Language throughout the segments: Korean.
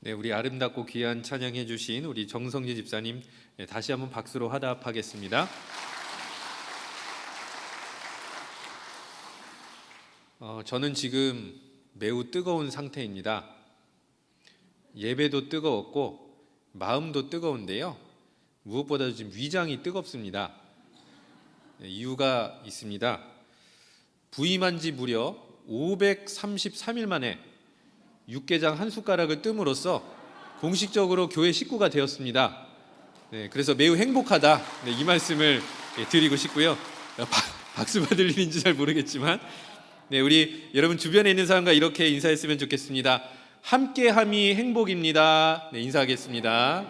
네, 우리 아름답고 귀한 찬양해 주신 우리 정성지 집사님 네, 다시 한번 박수로 화답하겠습니다. 어, 저는 지금 매우 뜨거운 상태입니다. 예배도 뜨거웠고 마음도 뜨거운데요. 무엇보다도 지금 위장이 뜨겁습니다. 네, 이유가 있습니다. 부임한 지 무려 533일 만에 육개장 한 숟가락을 뜸으로써 공식적으로 교회 식구가 되었습니다. 네, 그래서 매우 행복하다 네, 이 말씀을 예, 드리고 싶고요. 어, 박, 박수 받을 일인지 잘 모르겠지만, 네, 우리 여러분 주변에 있는 사람과 이렇게 인사했으면 좋겠습니다. 함께함이 행복입니다. 네, 인사하겠습니다.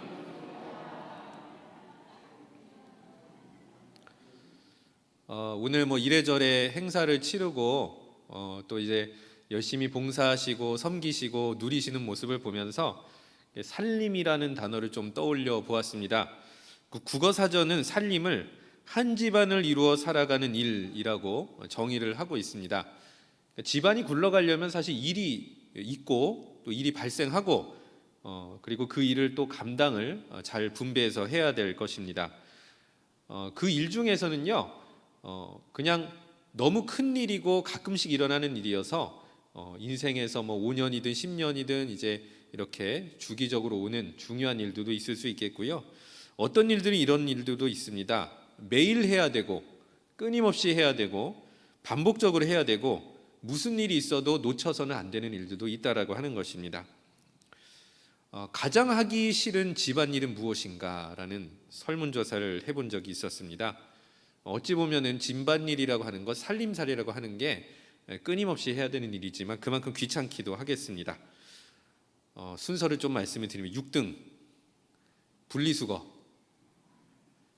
어, 오늘 뭐 이래저래 행사를 치르고 어, 또 이제 열심히 봉사하시고 섬기시고 누리시는 모습을 보면서 살림이라는 단어를 좀 떠올려 보았습니다. 그 국어 사전은 살림을 한 집안을 이루어 살아가는 일이라고 정의를 하고 있습니다. 집안이 굴러가려면 사실 일이 있고 또 일이 발생하고 어, 그리고 그 일을 또 감당을 어, 잘 분배해서 해야 될 것입니다. 어, 그 일 중에서는요, 어, 그냥 너무 큰 일이고 가끔씩 일어나는 일이어서 어, 인생에서 뭐 5년이든 10년이든 이제 이렇게 주기적으로 오는 중요한 일들도 있을 수 있겠고요. 어떤 일들이 이런 일들도 있습니다. 매일 해야 되고 끊임없이 해야 되고 반복적으로 해야 되고 무슨 일이 있어도 놓쳐서는 안 되는 일들도 있다라고 하는 것입니다. 어, 가장 하기 싫은 집안일은 무엇인가라는 설문조사를 해본 적이 있었습니다. 어찌 보면은 집안일이라고 하는 것, 살림살이라고 하는 게 끊임없이 해야 되는 일이지만 그만큼 귀찮기도 하겠습니다. 어, 순서를 좀 말씀을 드리면 6등 분리수거.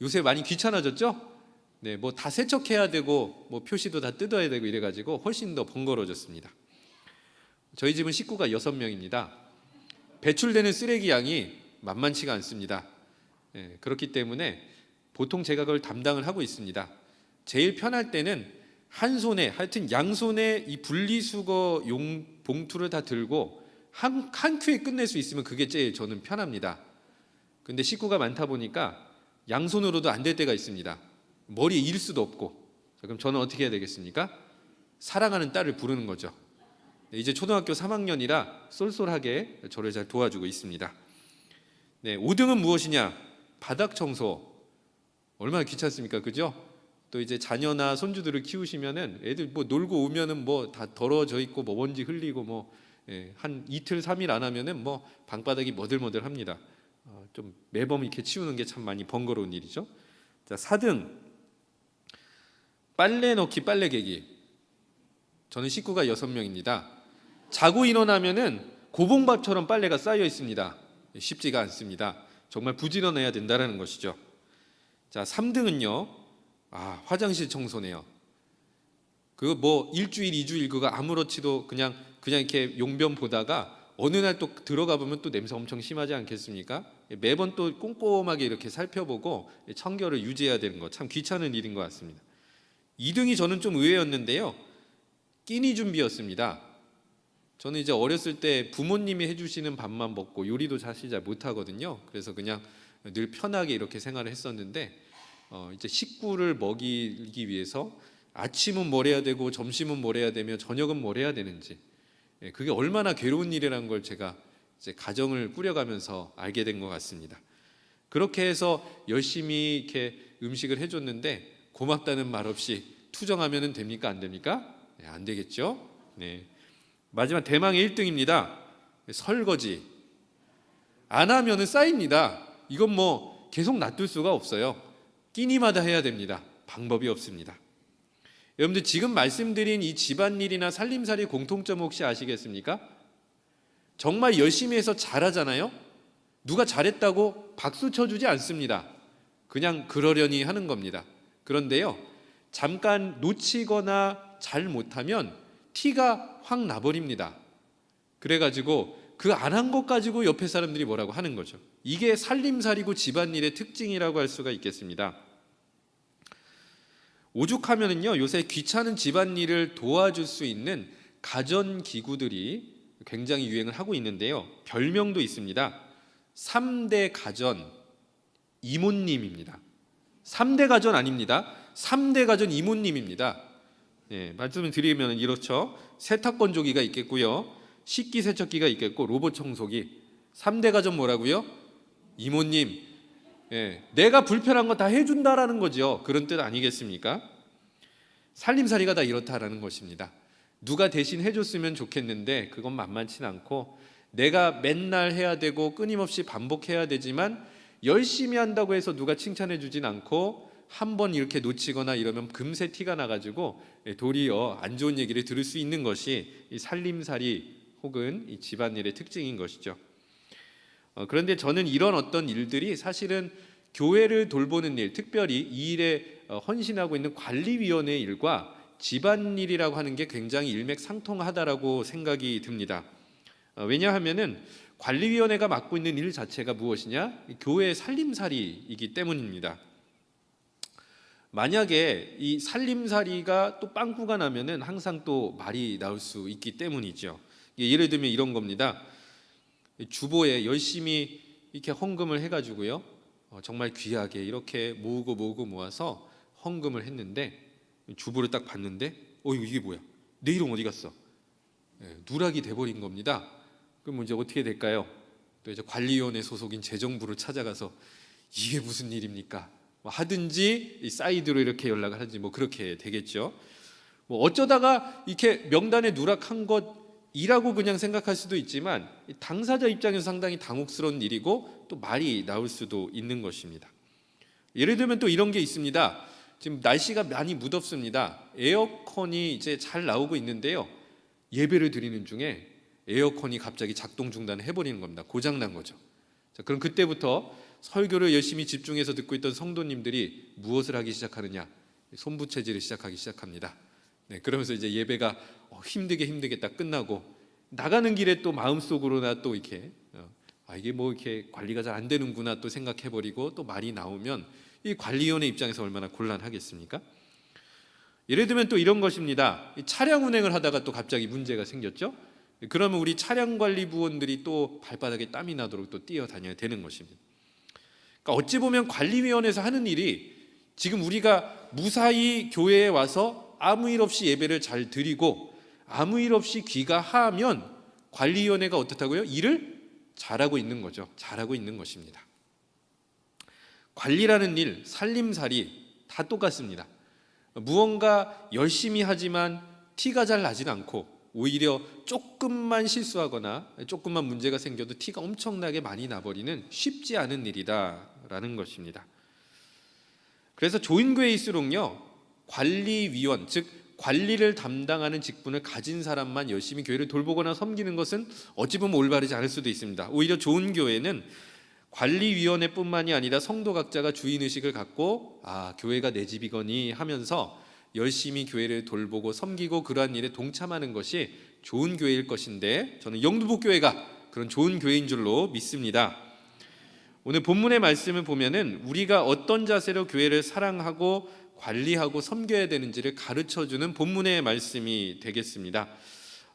요새 많이 귀찮아졌죠? 네, 뭐 다 세척해야 되고 뭐 표시도 다 뜯어야 되고 이래 가지고 훨씬 더 번거로워졌습니다. 저희 집은 식구가 여섯 명입니다. 배출되는 쓰레기 양이 만만치가 않습니다. 예, 그렇기 때문에 보통 제가 그걸 담당을 하고 있습니다. 제일 편할 때는 한 손에 하여튼 양손에 이 분리수거 용 봉투를 다 들고 한, 한 큐에 끝낼 수 있으면 그게 제일 저는 편합니다. 근데 식구가 많다 보니까 양손으로도 안 될 때가 있습니다. 머리에 일 수도 없고. 자, 그럼 저는 어떻게 해야 되겠습니까? 사랑하는 딸을 부르는 거죠. 네, 이제 초등학교 3학년이라 쏠쏠하게 저를 잘 도와주고 있습니다. 네, 5등은 무엇이냐? 바닥 청소. 얼마나 귀찮습니까? 그죠? 또 이제 자녀나 손주들을 키우시면은 애들 뭐 놀고 오면은 뭐 다 더러워져 있고 뭐 먼지 흘리고 뭐 예, 한 이틀 삼일 안 하면은 뭐 방바닥이 머들머들합니다. 어, 좀 매번 이렇게 치우는 게 참 많이 번거로운 일이죠. 자, 4등 빨래 넣기 빨래 개기. 저는 식구가 6명입니다. 자고 일어나면은 고봉밥처럼 빨래가 쌓여 있습니다. 쉽지가 않습니다. 정말 부지런해야 된다라는 것이죠. 자, 3등은요. 아, 화장실 청소네요. 그뭐 일주일, 이주일 그거 아무렇지도 그냥 그냥 이렇게 용변 보다가 어느 날 또 들어가 보면 또 냄새 엄청 심하지 않겠습니까? 매번 또 꼼꼼하게 이렇게 살펴보고 청결을 유지해야 되는 거 참 귀찮은 일인 것 같습니다. 2등이 저는 좀 의외였는데요. 끼니 준비였습니다. 저는 이제 어렸을 때 부모님이 해주시는 밥만 먹고 요리도 사실 잘 못하거든요. 그래서 그냥 늘 편하게 이렇게 생활을 했었는데 어, 이제 식구를 먹이기 위해서 아침은 뭘 해야 되고 점심은 뭘 해야 되며 저녁은 뭘 해야 되는지 예, 그게 얼마나 괴로운 일이라는 걸 제가 이제 가정을 꾸려가면서 알게 된 것 같습니다. 그렇게 해서 열심히 이렇게 음식을 해줬는데 고맙다는 말 없이 투정하면 됩니까 안 됩니까? 네, 안 되겠죠. 네. 마지막 대망의 1등입니다. 설거지 안 하면은 쌓입니다. 이건 뭐 계속 놔둘 수가 없어요. 끼니마다 해야 됩니다. 방법이 없습니다. 여러분들 지금 말씀드린 이 집안일이나 살림살이 공통점 혹시 아시겠습니까? 정말 열심히 해서 잘하잖아요. 누가 잘했다고 박수 쳐주지 않습니다. 그냥 그러려니 하는 겁니다. 그런데요, 잠깐 놓치거나 잘 못하면 티가 확 나버립니다. 그래가지고 그 안 한 것 가지고 옆에 사람들이 뭐라고 하는 거죠. 이게 살림살이고 집안일의 특징이라고 할 수가 있겠습니다. 오죽하면은요 요새 귀찮은 집안일을 도와줄 수 있는 가전 기구들이 굉장히 유행을 하고 있는데요. 별명도 있습니다. 3대 가전 이모님입니다. 3대 가전 아닙니다. 3대 가전 이모님입니다. 예, 말씀을 드리면 이렇죠. 세탁 건조기가 있겠고요. 식기 세척기가 있겠고 로봇 청소기. 3대 가전 뭐라고요? 이모님. 예, 내가 불편한 거 다 해준다라는 거죠. 그런 뜻 아니겠습니까? 살림살이가 다 이렇다라는 것입니다. 누가 대신 해줬으면 좋겠는데 그건 만만치 않고 내가 맨날 해야 되고 끊임없이 반복해야 되지만 열심히 한다고 해서 누가 칭찬해 주진 않고 한 번 이렇게 놓치거나 이러면 금세 티가 나가지고 도리어 안 좋은 얘기를 들을 수 있는 것이 이 살림살이 혹은 이 집안일의 특징인 것이죠. 어, 그런데 저는 이런 어떤 일들이 사실은 교회를 돌보는 일, 특별히 이 일에 어, 헌신하고 있는 관리위원회 일과 집안일이라고 하는 게 굉장히 일맥상통하다라고 생각이 듭니다. 어, 왜냐하면은 관리위원회가 맡고 있는 일 자체가 무엇이냐? 교회 살림살이이기 때문입니다. 만약에 이 살림살이가 또 빵꾸가 나면은 항상 또 말이 나올 수 있기 때문이죠. 예를 들면 이런 겁니다. 주보에 열심히 이렇게 헌금을 해가지고요. 어, 정말 귀하게 이렇게 모으고 모으고 모아서 헌금을 했는데 주보를 딱 봤는데 어 이게 뭐야? 내 이름 어디 갔어? 예, 누락이 돼버린 겁니다. 그럼 이제 어떻게 될까요? 또 이제 관리위원회 소속인 재정부를 찾아가서 이게 무슨 일입니까? 뭐 하든지 이 사이드로 이렇게 연락을 하든지 뭐 그렇게 되겠죠. 뭐 어쩌다가 이렇게 명단에 누락한 것 이라고 그냥 생각할 수도 있지만 당사자 입장에서 상당히 당혹스러운 일이고 또 말이 나올 수도 있는 것입니다. 예를 들면 또 이런 게 있습니다. 지금 날씨가 많이 무덥습니다. 에어컨이 이제 잘 나오고 있는데요. 예배를 드리는 중에 에어컨이 갑자기 작동 중단을 해버리는 겁니다. 고장 난 거죠. 자, 그럼 그때부터 설교를 열심히 집중해서 듣고 있던 성도님들이 무엇을 하기 시작하느냐? 손부채질을 시작하기 시작합니다. 네, 그러면서 이제 예배가 어, 힘들게 힘들게 딱 끝나고 나가는 길에 또 마음속으로나 또 이렇게 어, 아 이게 뭐 이렇게 관리가 잘 안 되는구나 또 생각해 버리고 또 말이 나오면 이 관리위원회 입장에서 얼마나 곤란하겠습니까? 예를 들면 또 이런 것입니다. 차량 운행을 하다가 또 갑자기 문제가 생겼죠. 그러면 우리 차량 관리 부원들이 또 발바닥에 땀이 나도록 또 뛰어다녀야 되는 것입니다. 그러니까 어찌 보면 관리위원회에서 하는 일이 지금 우리가 무사히 교회에 와서 아무 일 없이 예배를 잘 드리고 아무 일 없이 귀가하면 관리위원회가 어떻다고요? 일을 잘하고 있는 거죠. 잘하고 있는 것입니다. 관리라는 일, 살림살이 다 똑같습니다. 무언가 열심히 하지만 티가 잘 나진 않고 오히려 조금만 실수하거나 조금만 문제가 생겨도 티가 엄청나게 많이 나버리는 쉽지 않은 일이다라는 것입니다. 그래서 좋은 교회일수록요 관리위원 즉 관리를 담당하는 직분을 가진 사람만 열심히 교회를 돌보거나 섬기는 것은 어찌 보면 올바르지 않을 수도 있습니다. 오히려 좋은 교회는 관리위원회뿐만이 아니라 성도 각자가 주인 의식을 갖고 아 교회가 내 집이거니 하면서 열심히 교회를 돌보고 섬기고 그러한 일에 동참하는 것이 좋은 교회일 것인데 저는 영두복 교회가 그런 좋은 교회인 줄로 믿습니다. 오늘 본문의 말씀을 보면은 우리가 어떤 자세로 교회를 사랑하고 관리하고 섬겨야 되는지를 가르쳐 주는 본문의 말씀이 되겠습니다.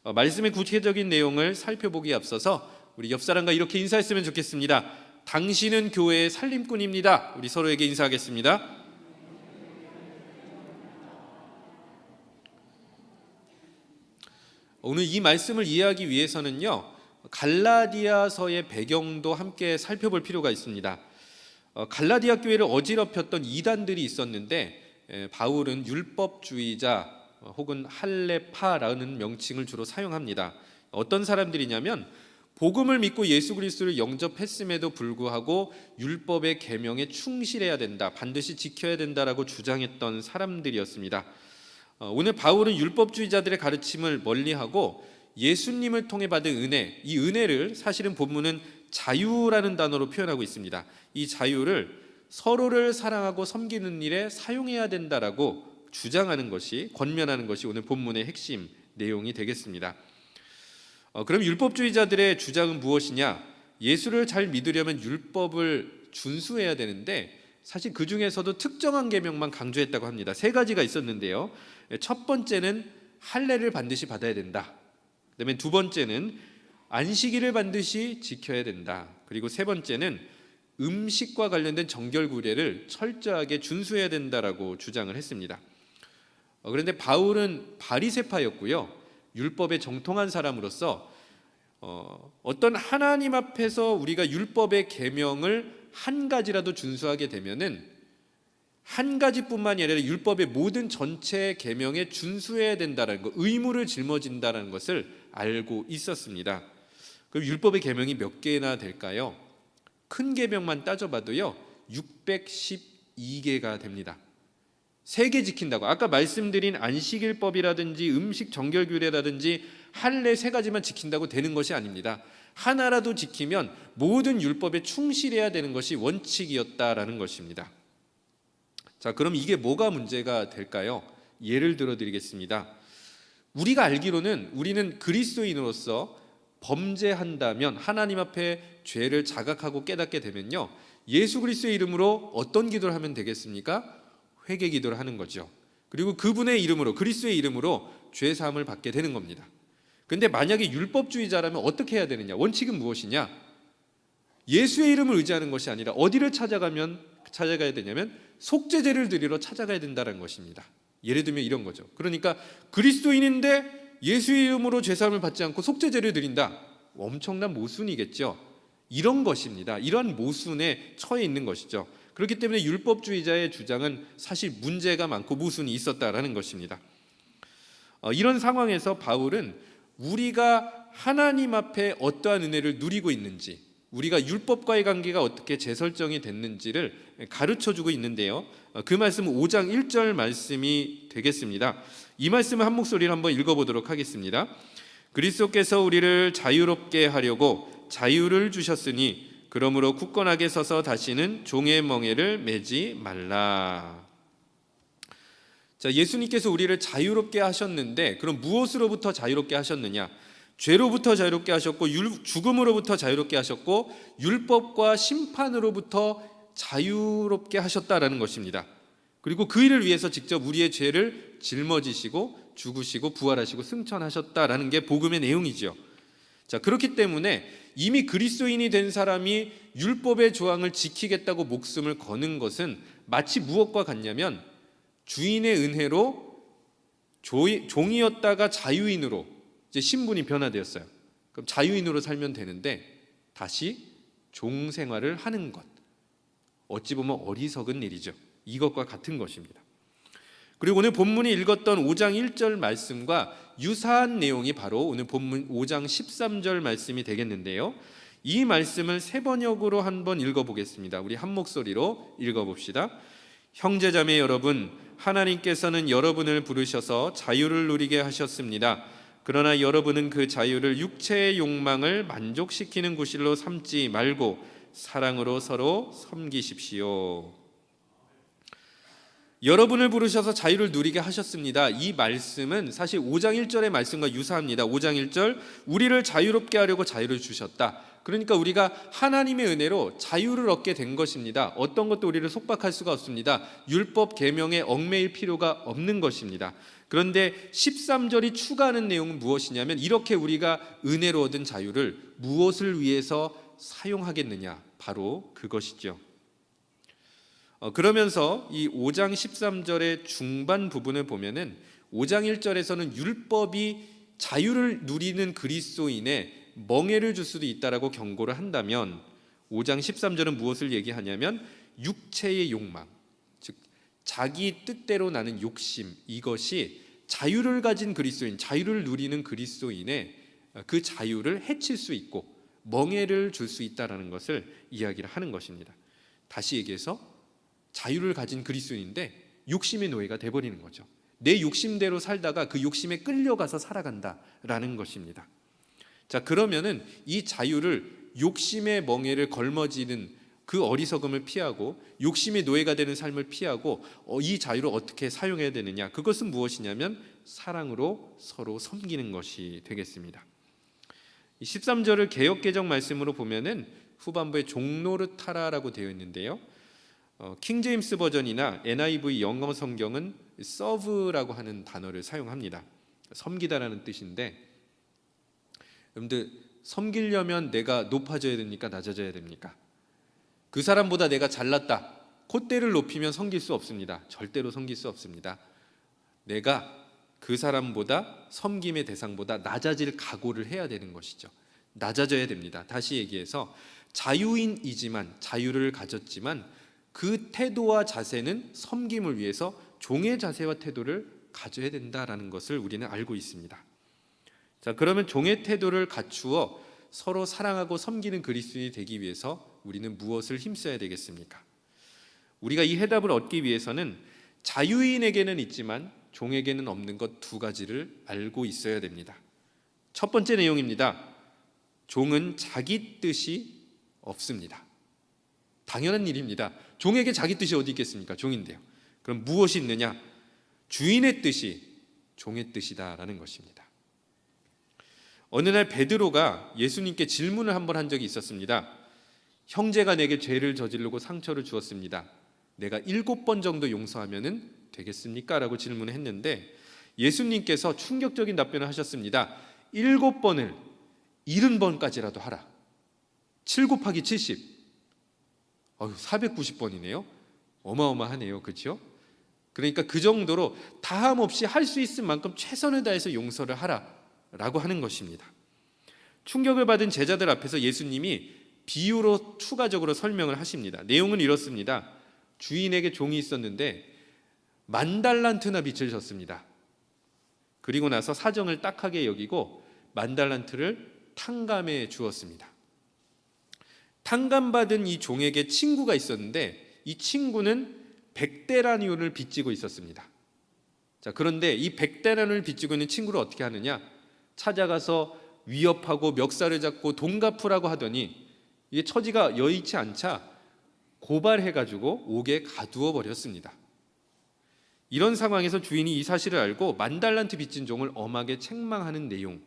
어, 말씀의 구체적인 내용을 살펴보기 앞서서 우리 옆 사람과 이렇게 인사했으면 좋겠습니다. 당신은 교회의 살림꾼입니다. 우리 서로에게 인사하겠습니다. 오늘 이 말씀을 이해하기 위해서는요 갈라디아서의 배경도 함께 살펴볼 필요가 있습니다. 어, 갈라디아 교회를 어지럽혔던 이단들이 있었는데 에, 바울은 율법주의자 어, 혹은 할레파라는 명칭을 주로 사용합니다. 어떤 사람들이냐면 복음을 믿고 예수 그리스도를 영접했음에도 불구하고 율법의 계명에 충실해야 된다, 반드시 지켜야 된다라고 주장했던 사람들이었습니다. 어, 오늘 바울은 율법주의자들의 가르침을 멀리하고 예수님을 통해 받은 은혜, 이 은혜를 사실은 본문은 자유라는 단어로 표현하고 있습니다. 이 자유를 서로를 사랑하고 섬기는 일에 사용해야 된다라고 주장하는 것이 권면하는 것이 오늘 본문의 핵심 내용이 되겠습니다. 어, 그럼 율법주의자들의 주장은 무엇이냐? 예수를 잘 믿으려면 율법을 준수해야 되는데 사실 그 중에서도 특정한 계명만 강조했다고 합니다. 세 가지가 있었는데요. 첫 번째는 할례를 반드시 받아야 된다. 그다음에 두 번째는 안식일을 반드시 지켜야 된다. 그리고 세 번째는 음식과 관련된 정결 구례를 철저하게 준수해야 된다라고 주장을 했습니다. 어, 그런데 바울은 바리새파였고요. 율법에 정통한 사람으로서 어, 어떤 하나님 앞에서 우리가 율법의 계명을 한 가지라도 준수하게 되면은 한 가지뿐만이 아니라 율법의 모든 전체 계명에 준수해야 된다는 것, 의무를 짊어진다는 것을 알고 있었습니다. 그럼 율법의 계명이 몇 개나 될까요? 큰 계명만 따져봐도요 612개가 됩니다. 세 개 지킨다고 아까 말씀드린 안식일법이라든지 음식 정결 규례라든지 할례 세 가지만 지킨다고 되는 것이 아닙니다. 하나라도 지키면 모든 율법에 충실해야 되는 것이 원칙이었다라는 것입니다. 자, 그럼 이게 뭐가 문제가 될까요? 예를 들어 드리겠습니다. 우리가 알기로는 우리는 그리스도인으로서 범죄한다면 하나님 앞에 죄를 자각하고 깨닫게 되면요. 예수 그리스도의 이름으로 어떤 기도를 하면 되겠습니까? 회개 기도를 하는 거죠. 그리고 그분의 이름으로 그리스도의 이름으로 죄 사함을 받게 되는 겁니다. 근데 만약에 율법주의자라면 어떻게 해야 되느냐? 원칙은 무엇이냐? 예수의 이름을 의지하는 것이 아니라 어디를 찾아가면 찾아가야 되냐면 속죄제를 드리러 찾아가야 된다는 것입니다. 예를 들면 이런 거죠. 그러니까 그리스도인인데 예수의 이름으로 죄사함을 받지 않고 속죄제를 드린다. 엄청난 모순이겠죠. 이런 것입니다. 이러한 모순에 처해 있는 것이죠. 그렇기 때문에 율법주의자의 주장은 사실 문제가 많고 모순이 있었다라는 것입니다. 어, 이런 상황에서 바울은 우리가 하나님 앞에 어떠한 은혜를 누리고 있는지, 우리가 율법과의 관계가 어떻게 재설정이 됐는지를 가르쳐 주고 있는데요. 어, 그 말씀은 5장 1절 말씀이 되겠습니다. 이 말씀을 한 목소리로 한번 읽어 보도록 하겠습니다. 그리스도께서 우리를 자유롭게 하려고 자유를 주셨으니 그러므로 굳건하게 서서 다시는 종의 멍에를 매지 말라. 자, 예수님께서 우리를 자유롭게 하셨는데 그럼 무엇으로부터 자유롭게 하셨느냐? 죄로부터 자유롭게 하셨고 율, 죽음으로부터 자유롭게 하셨고 율법과 심판으로부터 자유롭게 하셨다라는 것입니다. 그리고 그 일을 위해서 직접 우리의 죄를 짊어지시고 죽으시고 부활하시고 승천하셨다라는 게 복음의 내용이죠. 자, 그렇기 때문에 이미 그리스도인이 된 사람이 율법의 조항을 지키겠다고 목숨을 거는 것은 마치 무엇과 같냐면 주인의 은혜로 종이었다가 자유인으로 이제 신분이 변화되었어요. 그럼 자유인으로 살면 되는데 다시 종 생활을 하는 것. 어찌 보면 어리석은 일이죠. 이것과 같은 것입니다. 그리고 오늘 본문이 읽었던 5장 1절 말씀과 유사한 내용이 바로 오늘 본문 5장 13절 말씀이 되겠는데요. 이 말씀을 세 번역으로 한번 읽어보겠습니다. 우리 한 목소리로 읽어봅시다. 형제자매 여러분, 하나님께서는 여러분을 부르셔서 자유를 누리게 하셨습니다. 그러나 여러분은 그 자유를 육체의 욕망을 만족시키는 구실로 삼지 말고 사랑으로 서로 섬기십시오. 여러분을 부르셔서 자유를 누리게 하셨습니다. 이 말씀은 사실 5장 1절의 말씀과 유사합니다. 5장 1절 우리를 자유롭게 하려고 자유를 주셨다. 그러니까 우리가 하나님의 은혜로 자유를 얻게 된 것입니다. 어떤 것도 우리를 속박할 수가 없습니다. 율법 계명에 얽매일 필요가 없는 것입니다. 그런데 13절이 추가하는 내용은 무엇이냐면 이렇게 우리가 은혜로 얻은 자유를 무엇을 위해서 사용하겠느냐? 바로 그것이죠. 어, 그러면서 이 5장 13절의 중반 부분을 보면은 5장 1절에서는 율법이 자유를 누리는 그리스도인의 멍해를 줄 수도 있다라고 경고를 한다면 5장 13절은 무엇을 얘기하냐면 육체의 욕망, 즉 자기 뜻대로 나는 욕심 이것이 자유를 가진 그리스도인, 자유를 누리는 그리스도인의 그 자유를 해칠 수 있고 멍해를 줄 수 있다라는 것을 이야기를 하는 것입니다. 다시 얘기해서 자유를 가진 그리스도인인데 욕심의 노예가 돼 버리는 거죠. 내 욕심대로 살다가 그 욕심에 끌려가서 살아간다라는 것입니다. 자, 그러면은 이 자유를 욕심의 멍에를 걸머지는 그 어리석음을 피하고 욕심의 노예가 되는 삶을 피하고 어, 이 자유를 어떻게 사용해야 되느냐? 그것은 무엇이냐면 사랑으로 서로 섬기는 것이 되겠습니다. 13절을 개역 개정 말씀으로 보면은 후반부에 종노르타라라고 되어 있는데요. 어, 킹 제임스 버전이나 NIV 영어 성경은 serve라고 하는 단어를 사용합니다. 섬기다라는 뜻인데 여러분들 섬기려면 내가 높아져야 됩니까? 낮아져야 됩니까? 그 사람보다 내가 잘났다. 콧대를 높이면 섬길 수 없습니다. 절대로 섬길 수 없습니다. 내가 그 사람보다 섬김의 대상보다 낮아질 각오를 해야 되는 것이죠. 낮아져야 됩니다. 다시 얘기해서 자유인이지만 자유를 가졌지만 그 태도와 자세는 섬김을 위해서 종의 자세와 태도를 가져야 된다라는 것을 우리는 알고 있습니다. 자, 그러면 종의 태도를 갖추어 서로 사랑하고 섬기는 그리스도인이 되기 위해서 우리는 무엇을 힘써야 되겠습니까? 우리가 이 해답을 얻기 위해서는 자유인에게는 있지만 종에게는 없는 것 두 가지를 알고 있어야 됩니다. 첫 번째 내용입니다. 종은 자기 뜻이 없습니다. 당연한 일입니다. 종에게 자기 뜻이 어디 있겠습니까? 종인데요. 그럼 무엇이 있느냐? 주인의 뜻이 종의 뜻이다라는 것입니다. 어느 날 베드로가 예수님께 질문을 한 번 한 적이 있었습니다. 형제가 내게 죄를 저지르고 상처를 주었습니다. 내가 일곱 번 정도 용서하면은 되겠습니까? 라고 질문을 했는데 예수님께서 충격적인 답변을 하셨습니다. 일곱 번을 일흔 번까지라도 하라. 7 곱하기 70. 어휴, 490번이네요. 어마어마하네요. 그렇죠? 그러니까 그 정도로 다함 없이 할 수 있을 만큼 최선을 다해서 용서를 하라라고 하는 것입니다. 충격을 받은 제자들 앞에서 예수님이 비유로 추가적으로 설명을 하십니다. 내용은 이렇습니다. 주인에게 종이 있었는데 만 달란트나 빚을 졌습니다. 그리고 나서 사정을 딱하게 여기고 만 달란트를 탕감해 주었습니다. 탕감받은 이 종에게 친구가 있었는데 이 친구는 백대라니온을 빚지고 있었습니다. 자, 그런데 이 백대라니온을 빚지고 있는 친구를 어떻게 하느냐? 찾아가서 위협하고 멱살을 잡고 돈 갚으라고 하더니 이게 처지가 여의치 않자 고발해 가지고 옥에 가두어 버렸습니다. 이런 상황에서 주인이 이 사실을 알고 만 달란트 빚진 종을 엄하게 책망하는 내용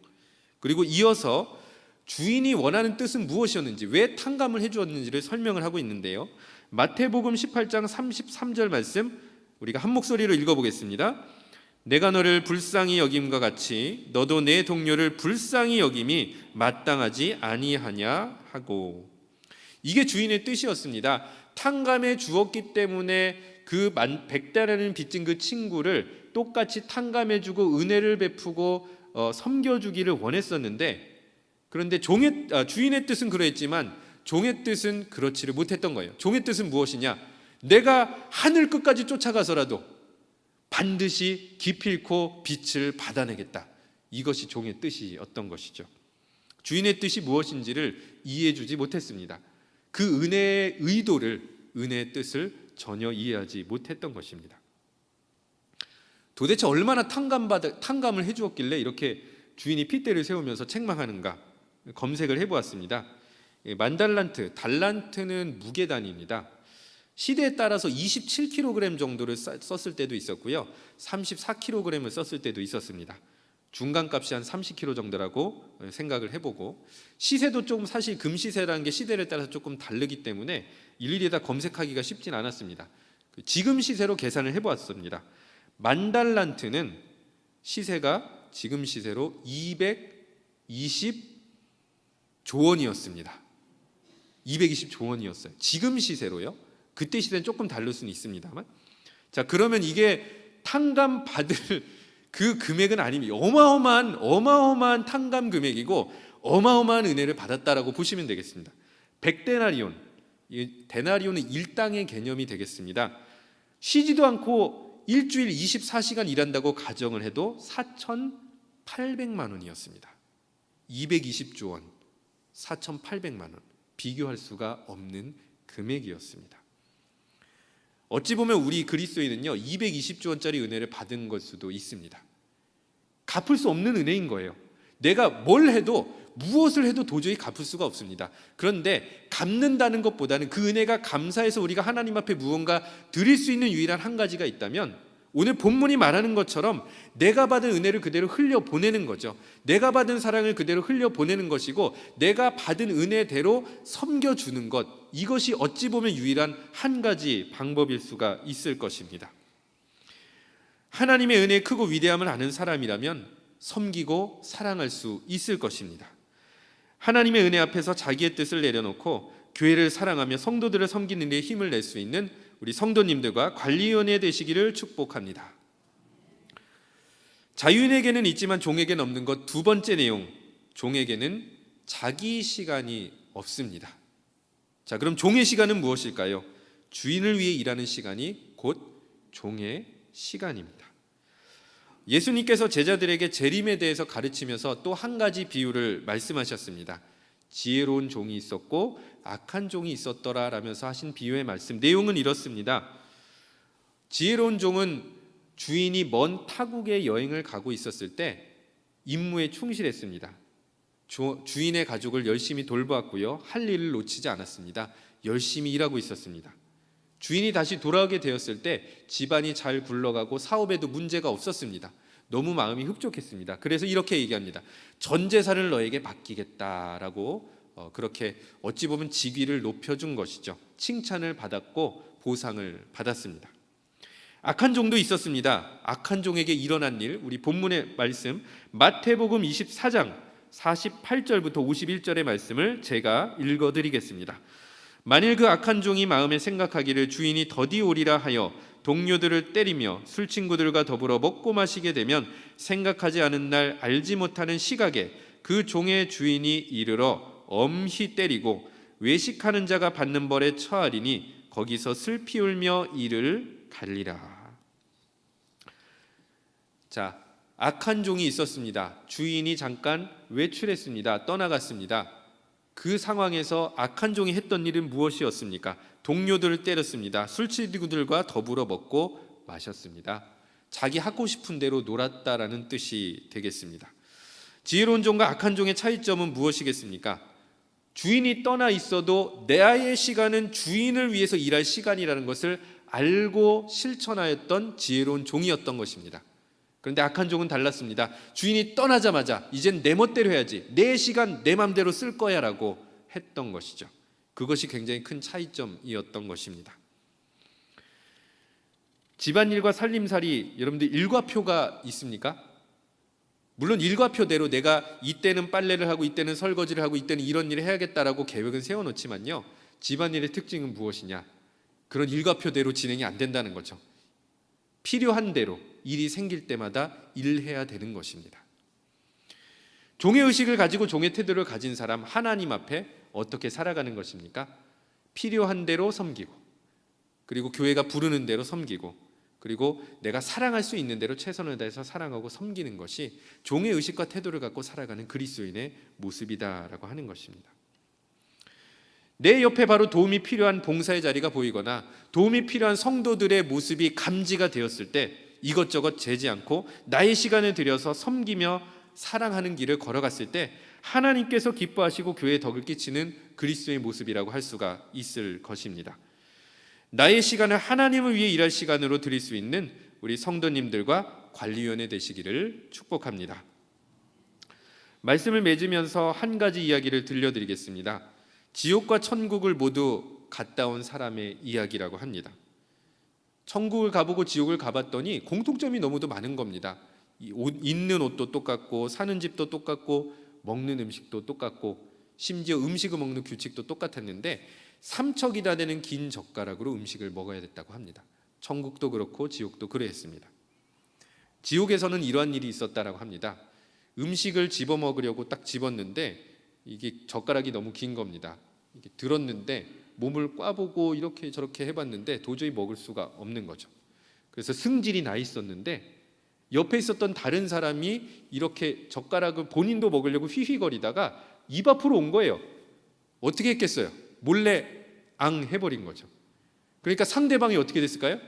그리고 이어서 주인이 원하는 뜻은 무엇이었는지 왜 탕감을 해 주었는지를 설명을 하고 있는데요. 마태복음 18장 33절 말씀 우리가 한 목소리로 읽어 보겠습니다. 내가 너를 불쌍히 여김과 같이 너도 내 동료를 불쌍히 여김이 마땅하지 아니하냐 하고 이게 주인의 뜻이었습니다. 탕감해 주었기 때문에 그 백달라는 빚진 그 친구를 똑같이 탕감해 주고 은혜를 베푸고 어, 섬겨 주기를 원했었는데 그런데 종의 아, 주인의 뜻은 그러했지만 종의 뜻은 그렇지를 못했던 거예요. 종의 뜻은 무엇이냐? 내가 하늘 끝까지 쫓아가서라도 반드시 기필코 빛을 받아내겠다. 이것이 종의 뜻이었던 것이죠. 주인의 뜻이 무엇인지를 이해해주지 못했습니다. 그 은혜의 의도를 은혜의 뜻을 전혀 이해하지 못했던 것입니다. 도대체 얼마나 탕감받 탕감을 해주었길래 이렇게 주인이 핏대를 세우면서 책망하는가 검색을 해보았습니다. 예, 만달란트, 달란트는 무게 단위입니다. 시대에 따라서 27kg 정도를 썼을 때도 있었고요, 34kg을 썼을 때도 있었습니다. 중간값이 한 30kg 정도라고 생각을 해보고 시세도 좀 사실 금시세라는 게 시대를 따라서 조금 다르기 때문에 일일이 다 검색하기가 쉽진 않았습니다. 그 지금 시세로 계산을 해보았습니다. 만달란트는 시세가 지금 시세로 220 조원이었습니다. 220조 원이었어요. 지금 시세로요. 그때 시대는 조금 다를 수는 있습니다만. 자, 그러면 이게 탕감 받을 그 금액은 아닙니다. 어마어마한 어마어마한 탕감 금액이고 어마어마한 은혜를 받았다라고 보시면 되겠습니다. 100데나리온. 이 데나리온은 일당의 개념이 되겠습니다. 쉬지도 않고 일주일 24시간 일한다고 가정을 해도 4,800만 원이었습니다. 220조 원. 4,800만 원. 비교할 수가 없는 금액이었습니다. 어찌 보면 우리 그리스도인은요 220조 원짜리 은혜를 받은 걸 수도 있습니다. 갚을 수 없는 은혜인 거예요. 내가 뭘 해도 무엇을 해도 도저히 갚을 수가 없습니다. 그런데 갚는다는 것보다는 그 은혜가 감사해서 우리가 하나님 앞에 무언가 드릴 수 있는 유일한 한 가지가 있다면 오늘 본문이 말하는 것처럼 내가 받은 은혜를 그대로 흘려 보내는 거죠. 내가 받은 사랑을 그대로 흘려 보내는 것이고 내가 받은 은혜대로 섬겨 주는 것 이것이 어찌 보면 유일한 한 가지 방법일 수가 있을 것입니다. 하나님의 은혜의 크고 위대함을 아는 사람이라면 섬기고 사랑할 수 있을 것입니다. 하나님의 은혜 앞에서 자기의 뜻을 내려놓고 교회를 사랑하며 성도들을 섬기는 데 힘을 낼 수 있는 우리 성도님들과 관리위원회 되시기를 축복합니다. 자유인에게는 있지만 종에게는 없는 것 두 번째 내용. 종에게는 자기 시간이 없습니다. 자, 그럼 종의 시간은 무엇일까요? 주인을 위해 일하는 시간이 곧 종의 시간입니다. 예수님께서 제자들에게 재림에 대해서 가르치면서 또 한 가지 비유를 말씀하셨습니다. 지혜로운 종이 있었고 악한 종이 있었더라라면서 하신 비유의 말씀 내용은 이렇습니다. 지혜로운 종은 주인이 먼 타국에 여행을 가고 있었을 때 임무에 충실했습니다. 주, 주인의 가족을 열심히 돌보았고요. 할 일을 놓치지 않았습니다. 열심히 일하고 있었습니다. 주인이 다시 돌아오게 되었을 때 집안이 잘 굴러가고 사업에도 문제가 없었습니다. 너무 마음이 흡족했습니다. 그래서 이렇게 얘기합니다. 전 재산을 너에게 맡기겠다라고 어, 그렇게 어찌 보면 직위를 높여준 것이죠. 칭찬을 받았고 보상을 받았습니다. 악한 종도 있었습니다. 악한 종에게 일어난 일, 우리 본문의 말씀 마태복음 24장 48절부터 51절의 말씀을 제가 읽어드리겠습니다. 만일 그 악한 종이 마음에 생각하기를 주인이 더디 오리라 하여 동료들을 때리며 술 친구들과 더불어 먹고 마시게 되면 생각하지 않은 날 알지 못하는 시각에 그 종의 주인이 이르러 엄히 때리고 외식하는 자가 받는 벌에 처하리니 거기서 슬피 울며 이를 갈리라. 자, 악한 종이 있었습니다. 주인이 잠깐 외출했습니다. 떠나갔습니다. 그 상황에서 악한 종이 했던 일은 무엇이었습니까? 동료들을 때렸습니다. 술치구들과 더불어 먹고 마셨습니다. 자기 하고 싶은 대로 놀았다라는 뜻이 되겠습니다. 지혜로운 종과 악한 종의 차이점은 무엇이겠습니까? 주인이 떠나 있어도 내 아이의 시간은 주인을 위해서 일할 시간이라는 것을 알고 실천하였던 지혜로운 종이었던 것입니다. 그런데 악한 종은 달랐습니다. 주인이 떠나자마자 이젠 내 멋대로 해야지. 내 시간 내 맘대로 쓸 거야라고 했던 것이죠. 그것이 굉장히 큰 차이점이었던 것입니다. 집안일과 살림살이 여러분들 일과표가 있습니까? 물론 일과표대로 내가 이때는 빨래를 하고 이때는 설거지를 하고 이때는 이런 일을 해야겠다라고 계획은 세워 놓지만요. 집안일의 특징은 무엇이냐? 그런 일과표대로 진행이 안 된다는 거죠. 필요한 대로 일이 생길 때마다 일해야 되는 것입니다. 종의 의식을 가지고 종의 태도를 가진 사람 하나님 앞에 어떻게 살아가는 것입니까? 필요한 대로 섬기고 그리고 교회가 부르는 대로 섬기고 그리고 내가 사랑할 수 있는 대로 최선을 다해서 사랑하고 섬기는 것이 종의 의식과 태도를 갖고 살아가는 그리스도인의 모습이다라고 하는 것입니다. 내 옆에 바로 도움이 필요한 봉사의 자리가 보이거나 도움이 필요한 성도들의 모습이 감지가 되었을 때 이것저것 재지 않고 나의 시간을 들여서 섬기며 사랑하는 길을 걸어갔을 때 하나님께서 기뻐하시고 교회에 덕을 끼치는 그리스도의 모습이라고 할 수가 있을 것입니다. 나의 시간을 하나님을 위해 일할 시간으로 드릴 수 있는 우리 성도님들과 관리위원회 되시기를 축복합니다. 말씀을 맺으면서 한 가지 이야기를 들려드리겠습니다. 지옥과 천국을 모두 갔다 온 사람의 이야기라고 합니다. 천국을 가보고 지옥을 가봤더니 공통점이 너무도 많은 겁니다. 옷, 입는 옷도 똑같고 사는 집도 똑같고 먹는 음식도 똑같고 심지어 음식을 먹는 규칙도 똑같았는데 삼척이나 되는 긴 젓가락으로 음식을 먹어야 됐다고 합니다. 천국도 그렇고 지옥도 그러했습니다. 지옥에서는 이러한 일이 있었다라고 합니다. 음식을 집어 먹으려고 딱 집었는데 이게 젓가락이 너무 긴 겁니다. 이게 들었는데 몸을 꽈보고 이렇게 저렇게 해봤는데 도저히 먹을 수가 없는 거죠. 그래서 승질이 나 있었는데 옆에 있었던 다른 사람이 이렇게 젓가락을 본인도 먹으려고 휘휘거리다가 입 앞으로 온 거예요. 어떻게 했겠어요? 몰래 앙 해버린 거죠. 그러니까 상대방이 어떻게 됐을까요?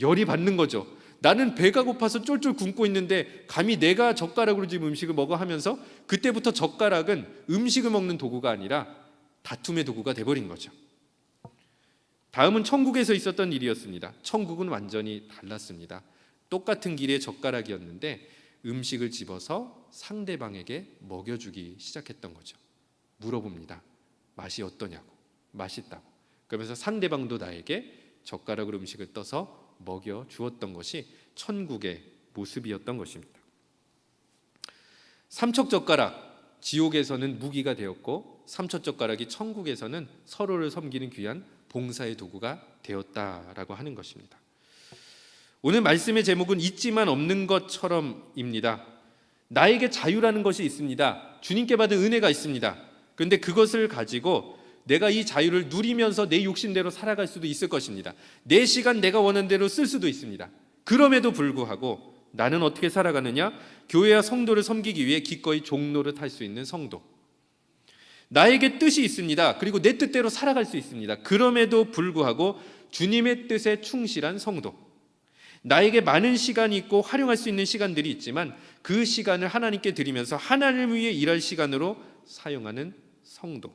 열이 받는 거죠. 나는 배가 고파서 쫄쫄 굶고 있는데 감히 내가 젓가락으로 지금 음식을 먹어 하면서 그때부터 젓가락은 음식을 먹는 도구가 아니라 다툼의 도구가 돼버린 거죠. 다음은 천국에서 있었던 일이었습니다. 천국은 완전히 달랐습니다. 똑같은 길의 젓가락이었는데 음식을 집어서 상대방에게 먹여주기 시작했던 거죠. 물어봅니다. 맛이 어떠냐고. 맛있다고. 그러면서 상대방도 나에게 젓가락으로 음식을 떠서 먹여 주었던 것이 천국의 모습이었던 것입니다. 삼척 젓가락 지옥에서는 무기가 되었고 삼천젓가락이 천국에서는 서로를 섬기는 귀한 봉사의 도구가 되었다라고 하는 것입니다. 오늘 말씀의 제목은 있지만 없는 것처럼입니다. 나에게 자유라는 것이 있습니다. 주님께 받은 은혜가 있습니다. 그런데 그것을 가지고 내가 이 자유를 누리면서 내 욕심대로 살아갈 수도 있을 것입니다. 내 시간 내가 원하는 대로 쓸 수도 있습니다. 그럼에도 불구하고 나는 어떻게 살아가느냐? 교회와 성도를 섬기기 위해 기꺼이 종로를 탈 수 있는 성도. 나에게 뜻이 있습니다. 그리고 내 뜻대로 살아갈 수 있습니다. 그럼에도 불구하고 주님의 뜻에 충실한 성도. 나에게 많은 시간이 있고 활용할 수 있는 시간들이 있지만 그 시간을 하나님께 드리면서 하나님을 위해 일할 시간으로 사용하는 성도.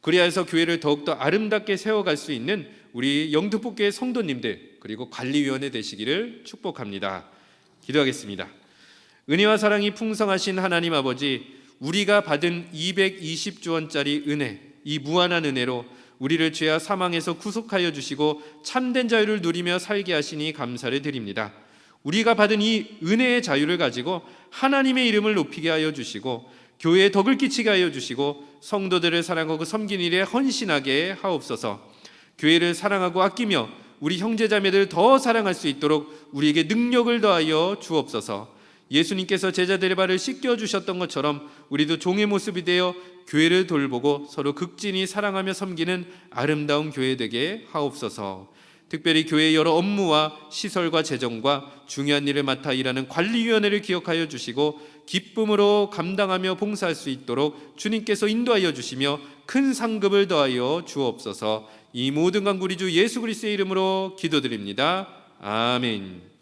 그래야 해서 교회를 더욱더 아름답게 세워갈 수 있는 우리 영등포교회 성도님들 그리고 관리위원회 되시기를 축복합니다. 기도하겠습니다. 은혜와 사랑이 풍성하신 하나님 아버지 우리가 받은 220조 원짜리 은혜 이 무한한 은혜로 우리를 죄와 사망에서 구속하여 주시고 참된 자유를 누리며 살게 하시니 감사를 드립니다. 우리가 받은 이 은혜의 자유를 가지고 하나님의 이름을 높이게 하여 주시고 교회에 덕을 끼치게 하여 주시고 성도들을 사랑하고 섬긴 일에 헌신하게 하옵소서. 교회를 사랑하고 아끼며 우리 형제자매들을 더 사랑할 수 있도록 우리에게 능력을 더하여 주옵소서. 예수님께서 제자들의 발을 씻겨 주셨던 것처럼 우리도 종의 모습이 되어 교회를 돌보고 서로 극진히 사랑하며 섬기는 아름다운 교회 되게 하옵소서. 특별히 교회의 여러 업무와 시설과 재정과 중요한 일을 맡아 일하는 관리위원회를 기억하여 주시고 기쁨으로 감당하며 봉사할 수 있도록 주님께서 인도하여 주시며 큰 상급을 더하여 주옵소서. 이 모든 간구리 주 예수 그리스도의 이름으로 기도드립니다. 아멘.